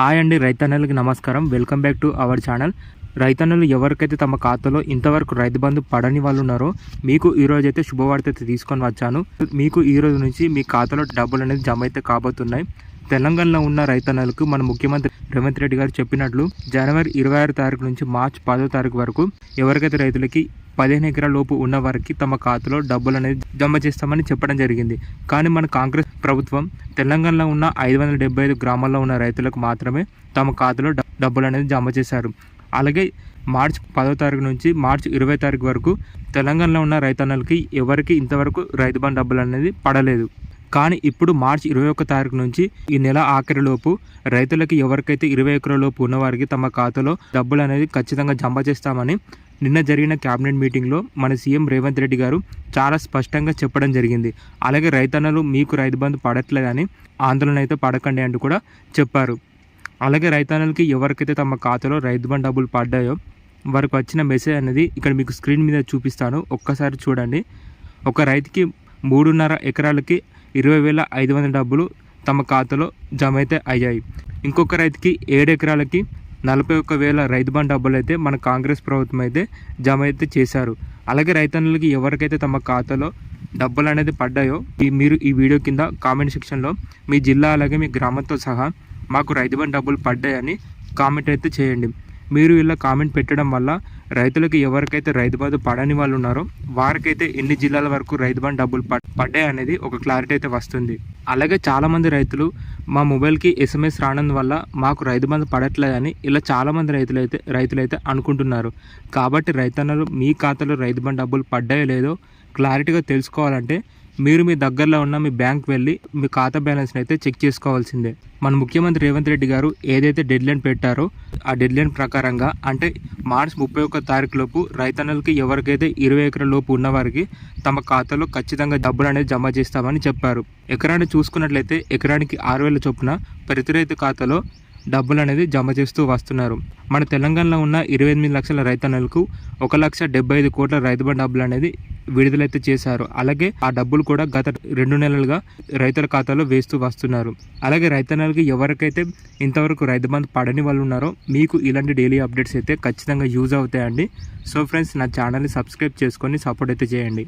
Hi అండి రైతన్నలకి నమస్కారం. Welcome back to our channel. రైతన్నలు ఎవరికైతే తమ ఖాతాలో ఇంతవరకు రైతు బంధు పడని వాళ్ళు ఉన్నారో మీకు ఈ అయితే శుభవార్త అయితే తీసుకొని వచ్చాను. మీకు ఈ రోజు నుంచి మీ ఖాతాలో డబ్బులు అనేది జమ అయితే కాబోతున్నాయి. తెలంగాణలో ఉన్న రైతన్నలకు మన ముఖ్యమంత్రి రేవంత్ రెడ్డి గారు చెప్పినట్లు జనవరి ఇరవై ఆరు తారీఖు నుంచి మార్చ్ పదో తారీఖు వరకు ఎవరికైతే రైతులకి పదిహేను ఎకరాల లోపు ఉన్న వారికి తమ ఖాతాలో డబ్బులు అనేది జమ చేస్తామని చెప్పడం జరిగింది. కానీ మన కాంగ్రెస్ ప్రభుత్వం తెలంగాణలో ఉన్న ఐదు వందల డెబ్బై ఐదు గ్రామాల్లో ఉన్న రైతులకు మాత్రమే తమ ఖాతాలో డబ్బులు అనేది జమ చేశారు. అలాగే మార్చ్ పదో తారీఖు నుంచి మార్చ్ ఇరవై తారీఖు వరకు తెలంగాణలో ఉన్న రైతన్నలకి ఎవరికి ఇంతవరకు రైతు బంధు డబ్బులు అనేది పడలేదు. కానీ ఇప్పుడు మార్చి ఇరవై ఒక్క తారీఖు నుంచి ఈ నెల ఆఖరిలోపు రైతులకి ఎవరికైతే ఇరవై ఎకరాలలోపు ఉన్నవారికి తమ ఖాతాలో డబ్బులు అనేది ఖచ్చితంగా జమ చేస్తామని నిన్న జరిగిన క్యాబినెట్ మీటింగ్లో మన సీఎం రేవంత్ రెడ్డి గారు చాలా స్పష్టంగా చెప్పడం జరిగింది. అలాగే రైతన్నలు మీకు రైతు బంధు పడట్లేదని ఆందోళన అయితే పడకండి అంటూ కూడా చెప్పారు. అలాగే రైతన్నలకి ఎవరికైతే తమ ఖాతాలో రైతు బంధు డబ్బులు పడ్డాయో వారికి వచ్చిన మెసేజ్ అనేది ఇక్కడ మీకు స్క్రీన్ మీద చూపిస్తాను. ఒక్కసారి చూడండి. ఒక రైతుకి మూడున్నర ఎకరాలకి ఇరవై వేల ఐదు వందల డబ్బులు తమ ఖాతాలో జమ అయితే అయ్యాయి. ఇంకొక రైతుకి ఏడు ఎకరాలకి నలభై ఒక్క వేల రైతు బంధు డబ్బులు అయితే మన కాంగ్రెస్ ప్రభుత్వం అయితే జమ అయితే చేశారు. అలాగే రైతన్నులకి ఎవరికైతే తమ ఖాతాలో డబ్బులు అనేది పడ్డాయో ఈ మీరు ఈ వీడియో కింద కామెంట్ సెక్షన్లో మీ జిల్లా అలాగే మీ గ్రామంతో సహా మాకు రైతు బంధు డబ్బులు పడ్డాయని కామెంట్ అయితే చేయండి. మీరు ఇలా కామెంట్ పెట్టడం వల్ల రైతులకు ఎవరికైతే రైతు బంధు పడని వాళ్ళు ఉన్నారో వారికైతే ఎన్ని జిల్లాల వరకు రైతు బంధు డబ్బులు పడ్- పడ్డాయి అనేది ఒక క్లారిటీ అయితే వస్తుంది. అలాగే చాలామంది రైతులు మా మొబైల్కి ఎస్ఎంఎస్ రావడం వల్ల మాకు రైతు బంధు పడట్లేదని ఇలా చాలామంది రైతులు అయితే రైతులు అయితే అనుకుంటున్నారు. కాబట్టి రైతన్నలు మీ ఖాతాలో రైతు బంధు డబ్బులు పడ్డాయో లేదో క్లారిటీగా తెలుసుకోవాలంటే మీరు మీ దగ్గరలో ఉన్న మీ బ్యాంక్ వెళ్ళి మీ ఖాతా బ్యాలెన్స్ని అయితే చెక్ చేసుకోవాల్సిందే. మన ముఖ్యమంత్రి రేవంత్ రెడ్డి గారు ఏదైతే డెడ్ లైన్ పెట్టారో ఆ డెడ్ లైన్ ప్రకారంగా అంటే మార్చ్ ముప్పై ఒక్క తారీఖు లోపు రైతన్నలకి ఎవరికైతే ఇరవై ఎకరాల లోపు ఉన్నవారికి తమ ఖాతాలో ఖచ్చితంగా డబ్బులు అనేది జమ చేస్తామని చెప్పారు. ఎకరాన్ని చూసుకున్నట్లయితే ఎకరానికి ఆరు వేల చొప్పున ప్రతి రైతు ఖాతాలో డబ్బులు అనేది జమ చేస్తూ వస్తున్నారు. మన తెలంగాణలో ఉన్న ఇరవై ఎనిమిది లక్షల రైతన్నలకు ఒక లక్ష డెబ్బై ఐదు కోట్ల రైతు బంధు డబ్బులు అనేది విడుదలైతే చేశారు. అలాగే ఆ డబ్బులు కూడా గత రెండు నెలలుగా రైతుల ఖాతాలో వేస్తూ వస్తున్నారు. అలాగే రైతన్నలకి ఎవరికైతే ఇంతవరకు రైతు బంధు పడని వాళ్ళు ఉన్నారో మీకు ఇలాంటి డైలీ అప్డేట్స్ అయితే ఖచ్చితంగా యూజ్ అవుతాయండి. సో ఫ్రెండ్స్ నా ఛానల్ని సబ్స్క్రైబ్ చేసుకొని సపోర్ట్ అయితే చేయండి.